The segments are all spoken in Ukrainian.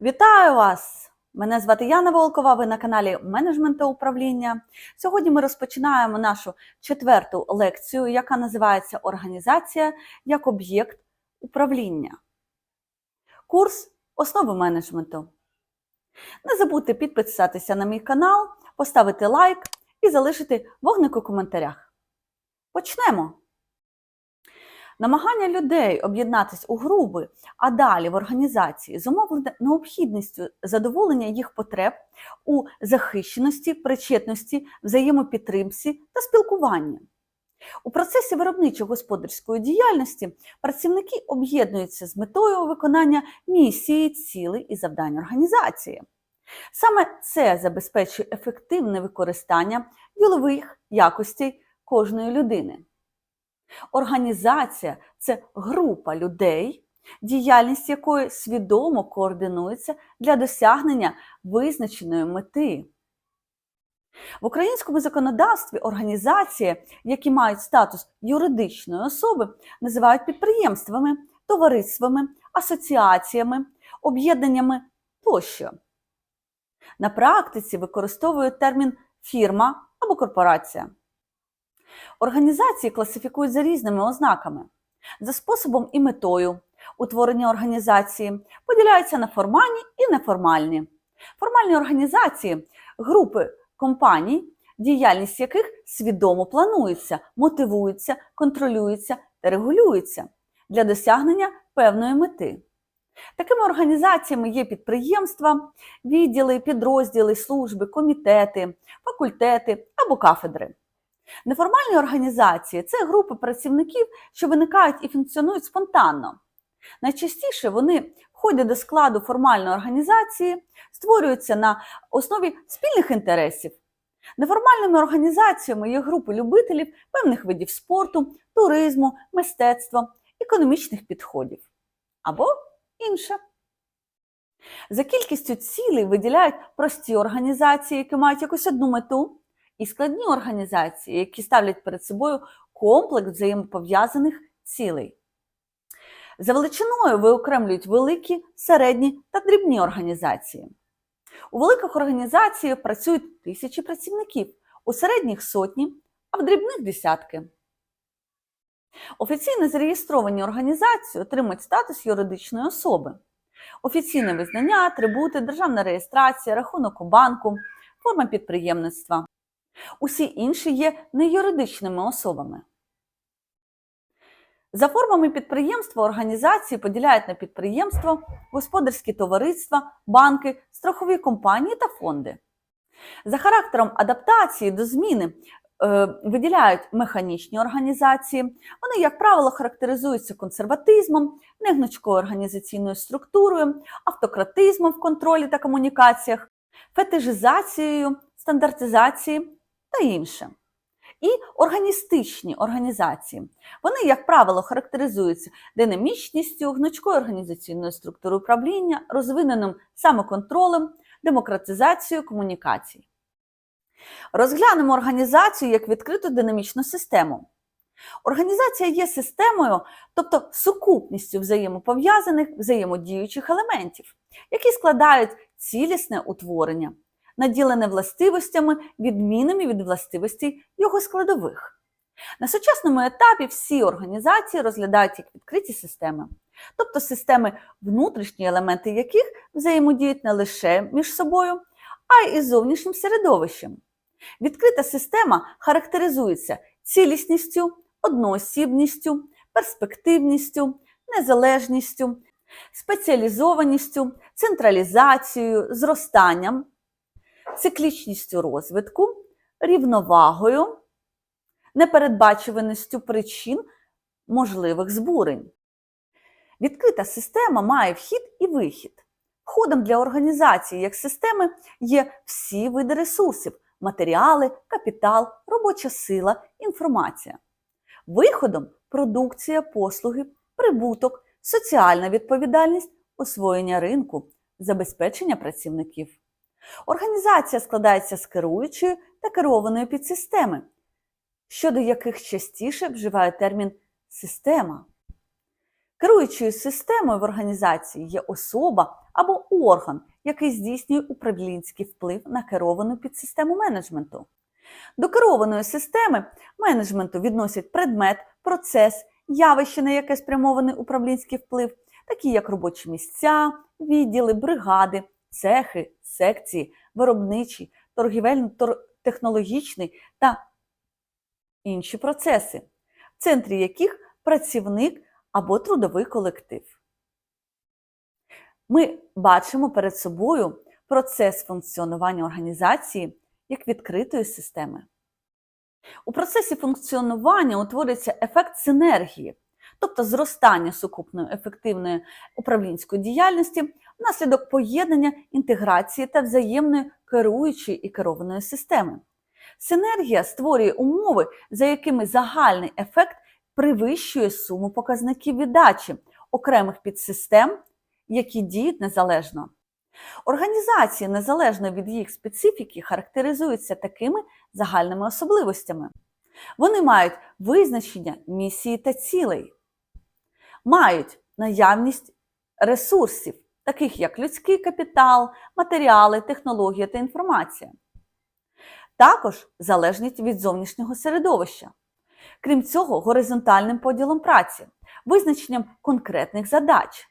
Вітаю вас! Мене звати Яна Волкова. Ви на каналі Менеджмент та управління. Сьогодні ми розпочинаємо нашу четверту лекцію, яка називається Організація як об'єкт управління. Курс Основи менеджменту. Не забудьте підписатися на мій канал, поставити лайк і залишити вогник у коментарях. Почнемо! Намагання людей об'єднатися у групи, а далі в організації зумовлене необхідністю задоволення їх потреб у захищеності, причетності, взаємопідтримці та спілкуванні. У процесі виробничо-господарської діяльності працівники об'єднуються з метою виконання місії, цілей і завдань організації. Саме це забезпечує ефективне використання ділових якостей кожної людини. Організація це група людей, діяльність якої свідомо координується для досягнення визначеної мети. В українському законодавстві організації, які мають статус юридичної особи, називають підприємствами, товариствами, асоціаціями, об'єднаннями тощо. На практиці використовують термін фірма або корпорація. Організації класифікують за різними ознаками, за способом і метою. Утворення організації поділяються на формальні і неформальні. Формальні організації групи компаній, діяльність яких свідомо планується, мотивується, контролюється та регулюється для досягнення певної мети. Такими організаціями є підприємства, відділи, підрозділи, служби, комітети, факультети або кафедри. Неформальні організації це групи працівників, що виникають і функціонують спонтанно. Найчастіше вони входять до складу формальної організації, створюються на основі спільних інтересів. Неформальними організаціями є групи любителів певних видів спорту, туризму, мистецтва, економічних підходів або інше. За кількістю цілей виділяють прості організації, які мають якусь одну мету, і складні організації, які ставлять перед собою комплекс взаємопов'язаних цілей. За величиною виокремлюють великі, середні та дрібні організації. У великих організаціях працюють тисячі працівників, у середніх сотні, а в дрібних десятки. Офіційно зареєстровані організації отримують статус юридичної особи. Офіційне визнання, атрибути, державна реєстрація, рахунок у банку, форма підприємництва. Усі інші є неюридичними особами. За формами підприємства організації поділяють на підприємства, господарські товариства, банки, страхові компанії та фонди. За характером адаптації до зміни е, виділяють механічні організації. Вони, як правило, характеризуються консерватизмом, негнучкою організаційною структурою, автократизмом в контролі та комунікаціях, фетишизацією, стандартизацією та інше. І органістичні організації. Вони, як правило, характеризуються динамічністю, гнучкою організаційною структурою управління, розвиненим самоконтролем, демократизацією комунікацій. Розглянемо організацію як відкриту динамічну систему. Організація є системою, тобто сукупністю взаємопов'язаних взаємодіючих елементів, які складають цілісне утворення наділене властивостями, відмінними від властивостей його складових. На сучасному етапі всі організації розглядають як відкриті системи, тобто системи, внутрішні елементи яких взаємодіють не лише між собою, а й із зовнішнім середовищем. Відкрита система характеризується цілісністю, одноосібністю, перспективністю, незалежністю, спеціалізованістю, централізацією, зростанням, циклічністю розвитку, рівновагою, непередбачуваністю причин можливих збурень. Відкрита система має вхід і вихід. Входом для організації як системи є всі види ресурсів матеріали, капітал, робоча сила, інформація. Виходом продукція, послуги, прибуток, соціальна відповідальність, освоєння ринку, забезпечення працівників. Організація складається з керуючої та керованої підсистеми, щодо яких частіше вживають термін система. Керуючою системою в організації є особа або орган, який здійснює управлінський вплив на керовану підсистему менеджменту. До керованої системи менеджменту відносять предмет, процес, явище, на яке спрямований управлінський вплив, такі як робочі місця, відділи, бригади, цехи, секції, виробничий, торгівельно-технологічний та інші процеси, в центрі яких працівник або трудовий колектив. Ми бачимо перед собою процес функціонування організації як відкритої системи. У процесі функціонування утворюється ефект синергії, тобто зростання сукупної ефективної управлінської діяльності внаслідок поєднання інтеграції та взаємної керуючої і керованої системи. Синергія створює умови, за якими загальний ефект перевищує суму показників віддачі окремих підсистем, які діють незалежно. Організації, незалежно від їх специфіки, характеризуються такими загальними особливостями. Вони мають визначення місії та цілей, мають наявність ресурсів, таких як людський капітал, матеріали, технологія та інформація. Також залежність від зовнішнього середовища. Крім цього, горизонтальним поділом праці, визначенням конкретних задач,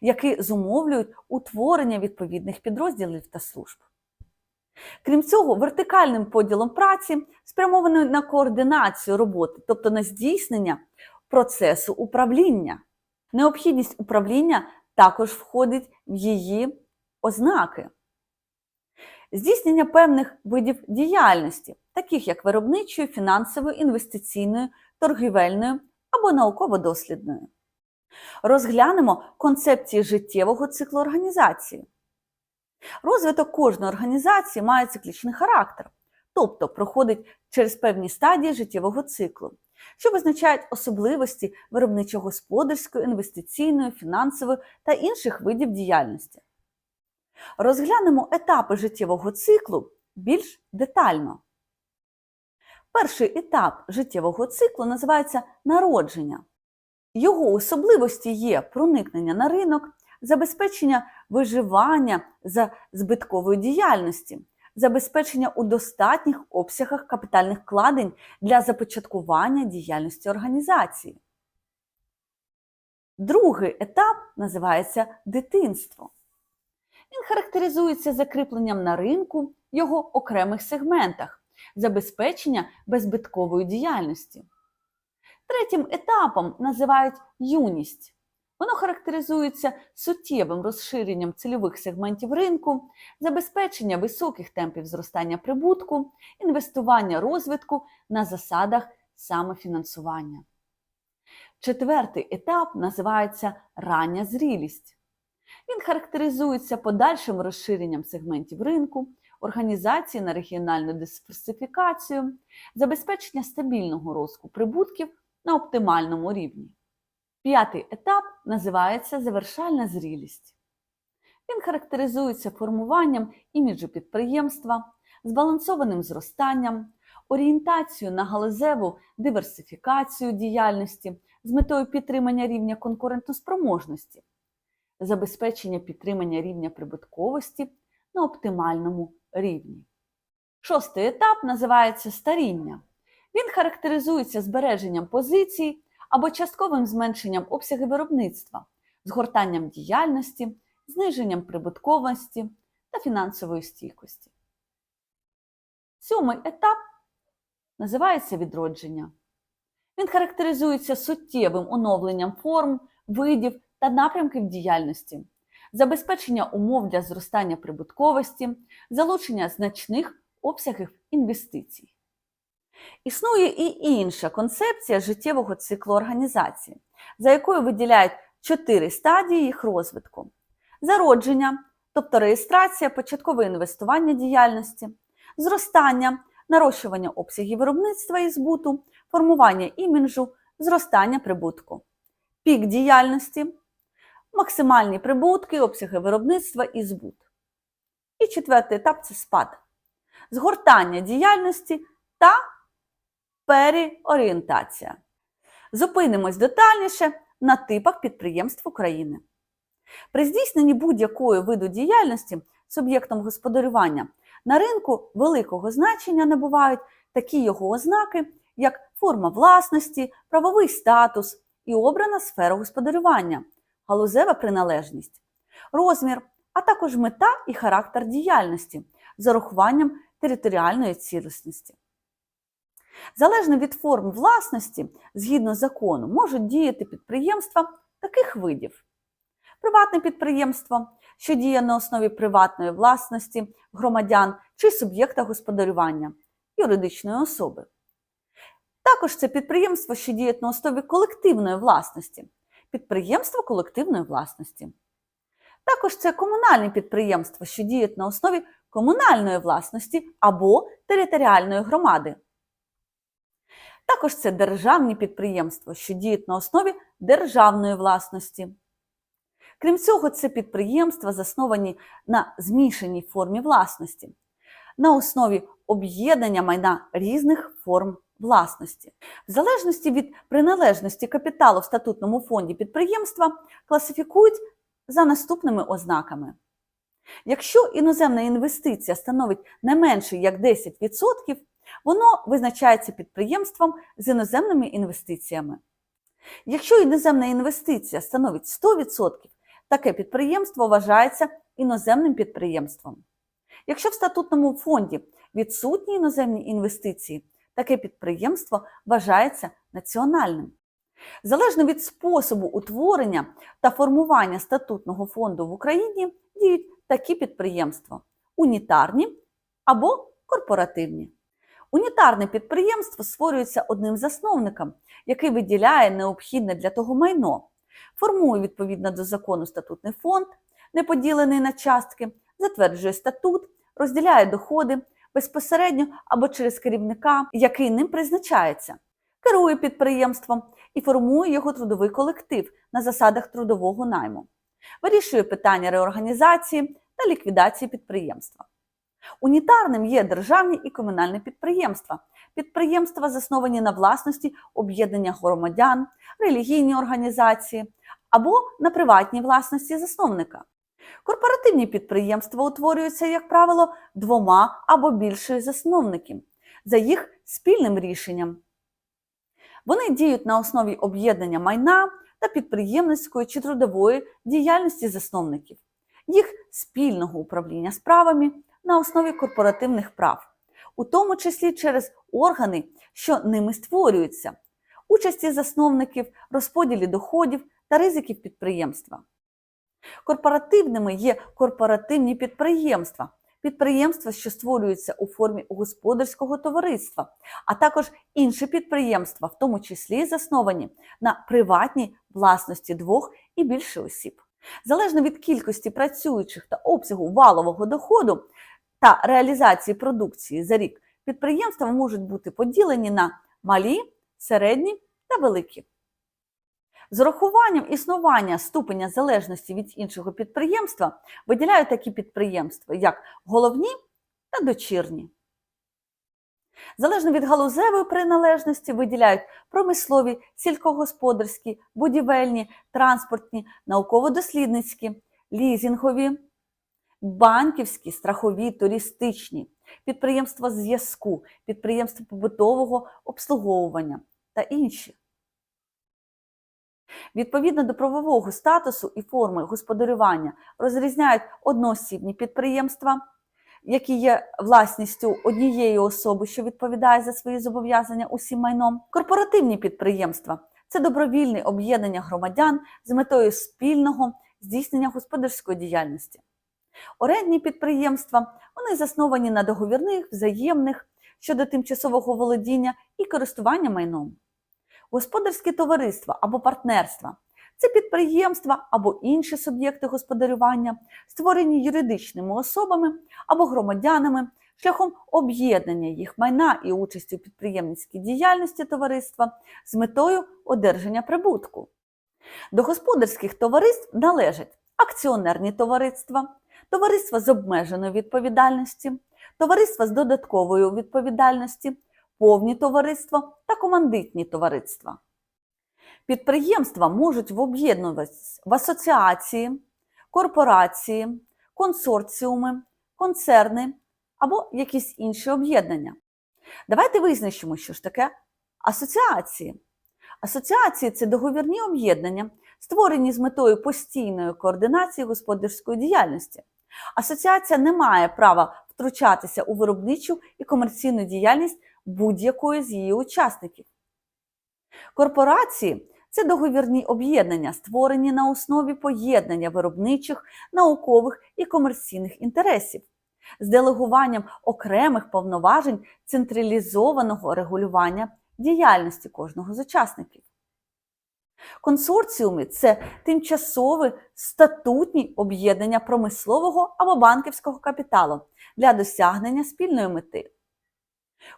які зумовлюють утворення відповідних підрозділів та служб. Крім цього, вертикальним поділом праці спрямованою на координацію роботи, тобто на здійснення процесу управління. Необхідність управління також входить в її ознаки. Здійснення певних видів діяльності, таких як виробничої, фінансової, інвестиційної, торгівельної або науково-дослідної. Розглянемо концепції життєвого циклу організації. Розвиток кожної організації має циклічний характер, тобто проходить через певні стадії життєвого циклу, що визначають особливості виробничо-господарської, інвестиційної, фінансової та інших видів діяльності. Розглянемо етапи життєвого циклу більш детально. Перший етап життєвого циклу називається народження. Його особливості є проникнення на ринок, забезпечення виживання за збиткової діяльності, забезпечення у достатніх обсягах капітальних вкладень для започаткування діяльності організації. Другий етап називається дитинство. Він характеризується закріпленням на ринку його окремих сегментах, забезпечення беззбиткової діяльності. Третім етапом називають юність. Воно характеризується суттєвим розширенням цільових сегментів ринку, забезпечення високих темпів зростання прибутку, інвестування розвитку на засадах самофінансування. Четвертий етап називається рання зрілість. Він характеризується подальшим розширенням сегментів ринку, організації на регіональну диверсифікацію, забезпечення стабільного росту прибутків на оптимальному рівні. П'ятий етап називається завершальна зрілість. Він характеризується формуванням іміджу підприємства, збалансованим зростанням, орієнтацією на галузеву диверсифікацію діяльності з метою підтримання рівня конкурентоспроможності, забезпечення підтримання рівня прибутковості на оптимальному рівні. Шостий етап називається старіння. Він характеризується збереженням позицій або частковим зменшенням обсягу виробництва, згортанням діяльності, зниженням прибутковості та фінансової стійкості. Сьомий етап називається відродження. Він характеризується суттєвим оновленням форм, видів та напрямків діяльності, забезпечення умов для зростання прибутковості, залучення значних обсягів інвестицій. Існує і інша концепція життєвого циклу організації, за якою виділяють чотири стадії їх розвитку: зародження, тобто реєстрація, початкове інвестування діяльності, зростання, нарощування обсягів виробництва і збуту, формування іміджу, зростання прибутку, пік діяльності, максимальні прибутки, обсяги виробництва і збут. І четвертий етап це спад, згортання діяльності та переорієнтація. Зупинимось детальніше на типах підприємств України. При здійсненні будь-якої виду діяльності суб'єктом господарювання на ринку великого значення набувають такі його ознаки, як форма власності, правовий статус і обрана сфера господарювання, галузева приналежність, розмір, а також мета і характер діяльності з урахуванням територіальної цілісності. Залежно від форм власності, згідно закону, можуть діяти підприємства таких видів: приватне підприємство, що діє на основі приватної власності громадян чи суб'єкта господарювання юридичної особи. Також це підприємство, що діє на основі колективної власності, підприємство колективної власності. Також це комунальні підприємства, що діють на основі комунальної власності або територіальної громади. Також це державні підприємства, що діють на основі державної власності. Крім цього, це підприємства, засновані на змішаній формі власності, на основі об'єднання майна різних форм власності. В залежності від приналежності капіталу в статутному фонді підприємства класифікують за наступними ознаками. Якщо іноземна інвестиція становить не менше як 10%, воно визначається підприємством з іноземними інвестиціями. Якщо іноземна інвестиція становить 100%, таке підприємство вважається іноземним підприємством. Якщо в статутному фонді відсутні іноземні інвестиції, таке підприємство вважається національним. Залежно від способу утворення та формування статутного фонду в Україні діють такі підприємства унітарні або корпоративні. Унітарне підприємство створюється одним засновником, який виділяє необхідне для того майно, формує відповідно до закону статутний фонд, не поділений на частки, затверджує статут, розділяє доходи безпосередньо або через керівника, який ним призначається, керує підприємством і формує його трудовий колектив на засадах трудового найму, вирішує питання реорганізації та ліквідації підприємства. Унітарним є державні і комунальні підприємства, підприємства, засновані на власності об'єднання громадян, релігійні організації або на приватній власності засновника. Корпоративні підприємства утворюються, як правило, двома або більше засновників за їх спільним рішенням. Вони діють на основі об'єднання майна та підприємницької чи трудової діяльності засновників, їх спільного управління справами на основі корпоративних прав, у тому числі через органи, що ними створюються, участі засновників, розподілі доходів та ризиків підприємства. Корпоративними є корпоративні підприємства, підприємства, що створюються у формі господарського товариства, а також інші підприємства, в тому числі засновані на приватній власності двох і більше осіб. Залежно від кількості працюючих та обсягу валового доходу та реалізації продукції за рік, підприємства можуть бути поділені на малі, середні та великі. З урахуванням існування ступеня залежності від іншого підприємства виділяють такі підприємства, як головні та дочірні. Залежно від галузевої приналежності виділяють промислові, сільськогосподарські, будівельні, транспортні, науково-дослідницькі, лізінгові, банківські, страхові, туристичні, підприємства зв'язку, підприємства побутового обслуговування та інші. Відповідно до правового статусу і форми господарювання розрізняють одноосібні підприємства, які є власністю однієї особи, що відповідає за свої зобов'язання усім майном, корпоративні підприємства це добровільне об'єднання громадян з метою спільного здійснення господарської діяльності. Орендні підприємства вони засновані на договірних, взаємних щодо тимчасового володіння і користування майном. Господарські товариства або партнерства це підприємства або інші суб'єкти господарювання, створені юридичними особами або громадянами шляхом об'єднання їх майна і участі у підприємницькій діяльності товариства з метою одержання прибутку. До господарських товариств належать акціонерні товариства, товариства з обмеженою відповідальністю, товариства з додатковою відповідальністю, повні товариства та командитні товариства. Підприємства можуть об'єднуватися в асоціації, корпорації, консорціуми, концерни або якісь інші об'єднання. Давайте визначимо, що ж таке асоціації. Асоціації це договірні об'єднання, створені з метою постійної координації господарської діяльності. Асоціація не має права втручатися у виробничу і комерційну діяльність будь-якої з її учасників. Корпорації це договірні об'єднання, створені на основі поєднання виробничих, наукових і комерційних інтересів, з делегуванням окремих повноважень централізованого регулювання діяльності кожного з учасників. Консорціуми це тимчасові статутні об'єднання промислового або банківського капіталу для досягнення спільної мети.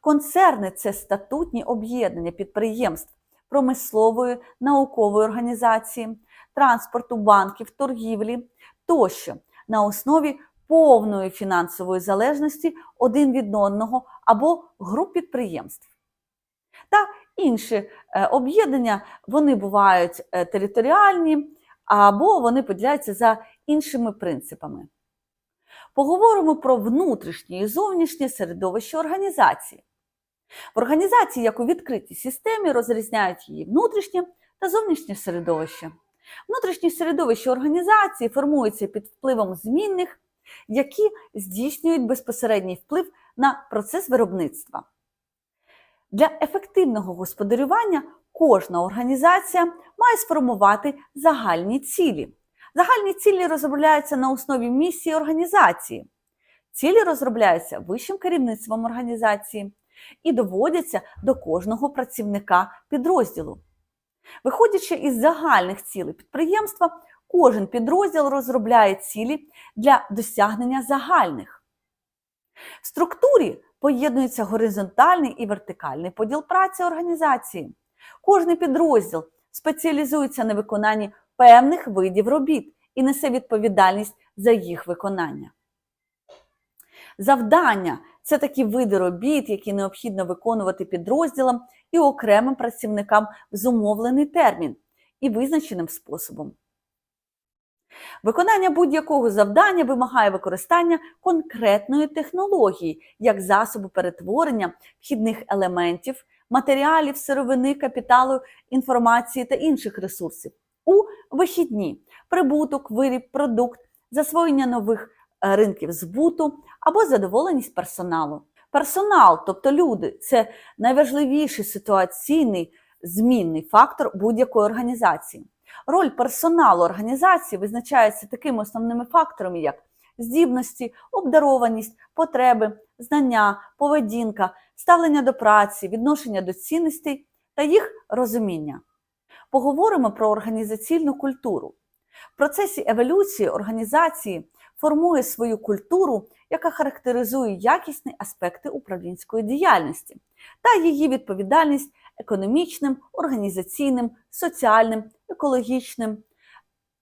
Концерни це статутні об'єднання підприємств промислової, наукової організації, транспорту, банків, торгівлі тощо на основі повної фінансової залежності один від одного або груп підприємств. Та інші е, об'єднання вони бувають е, територіальні або вони поділяються за іншими принципами. Поговоримо про внутрішнє і зовнішнє середовище організації. В організації, як у відкритій системі, розрізняють її внутрішнє та зовнішнє середовище. Внутрішнє середовище організації формується під впливом змінних, які здійснюють безпосередній вплив на процес виробництва. Для ефективного господарювання кожна організація має сформувати загальні цілі. Загальні цілі розробляються на основі місії організації. Цілі розробляються вищим керівництвом організації і доводяться до кожного працівника підрозділу. Виходячи із загальних цілей підприємства, кожен підрозділ розробляє цілі для досягнення загальних. В структурі поєднується горизонтальний і вертикальний поділ праці організації. Кожний підрозділ спеціалізується на виконанні певних видів робіт і несе відповідальність за їх виконання. Завдання це такі види робіт, які необхідно виконувати підрозділам і окремим працівникам в зумовлений термін і визначеним способом. Виконання будь-якого завдання вимагає використання конкретної технології як засобу перетворення вхідних елементів, матеріалів, сировини, капіталу, інформації та інших ресурсів у вихідні прибуток, виріб, продукт, засвоєння нових е, ринків збуту або задоволеність персоналу. Персонал, тобто люди, це найважливіший ситуаційний змінний фактор будь-якої організації. Роль персоналу організації визначається такими основними факторами, як здібності, обдарованість, потреби, знання, поведінка, ставлення до праці, відношення до цінностей та їх розуміння. Поговоримо про організаційну культуру. В процесі еволюції організації формує свою культуру, яка характеризує якісні аспекти управлінської діяльності та її відповідальність економічним, організаційним, соціальним, екологічним,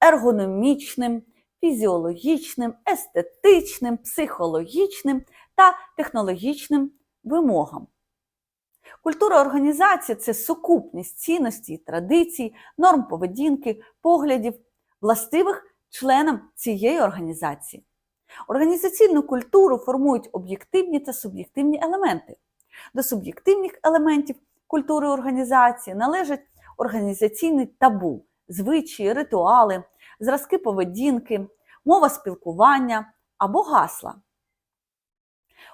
ергономічним, фізіологічним, естетичним, психологічним та технологічним вимогам. Культура організації це сукупність цінностей, традицій, норм поведінки, поглядів, властивих членам цієї організації. Організаційну культуру формують об'єктивні та суб'єктивні елементи. До суб'єктивних елементів культури організації належать організаційний табу, звичаї, ритуали, зразки поведінки, мова спілкування або гасла.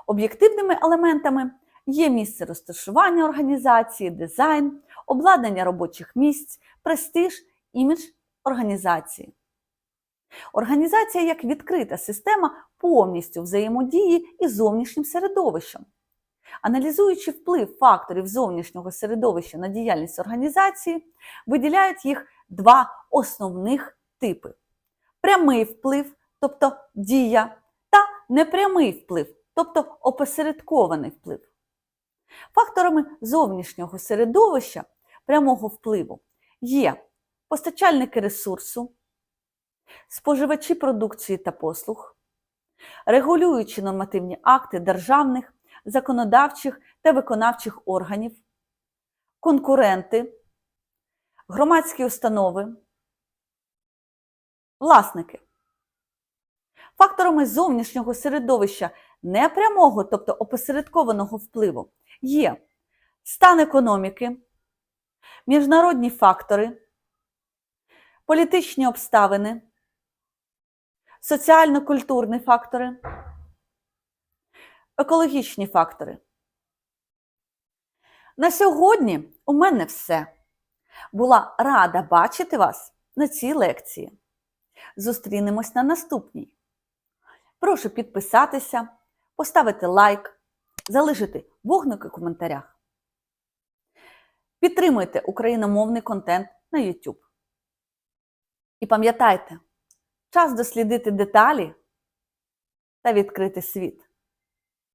Об'єктивними елементами є місце розташування організації, дизайн, обладнання робочих місць, престиж, імідж організації. Організація як відкрита система повністю взаємодії із зовнішнім середовищем. Аналізуючи вплив факторів зовнішнього середовища на діяльність організації, виділяють їх два основних типи: прямий вплив, тобто дія, та непрямий вплив, тобто опосередкований вплив. Факторами зовнішнього середовища прямого впливу є постачальники ресурсу, споживачі продукції та послуг, регулюючі нормативні акти державних, законодавчих та виконавчих органів, конкуренти, громадські установи, власники. Факторами зовнішнього середовища непрямого, тобто опосередкованого впливу, є стан економіки, міжнародні фактори, політичні обставини, соціально-культурні фактори, екологічні фактори. На сьогодні у мене все. Була рада бачити вас на цій лекції. Зустрінемось на наступній. Прошу підписатися, поставити лайк, залишити вогник у коментарях. Підтримуйте україномовний контент на YouTube. І пам'ятайте, час дослідити деталі та відкрити світ.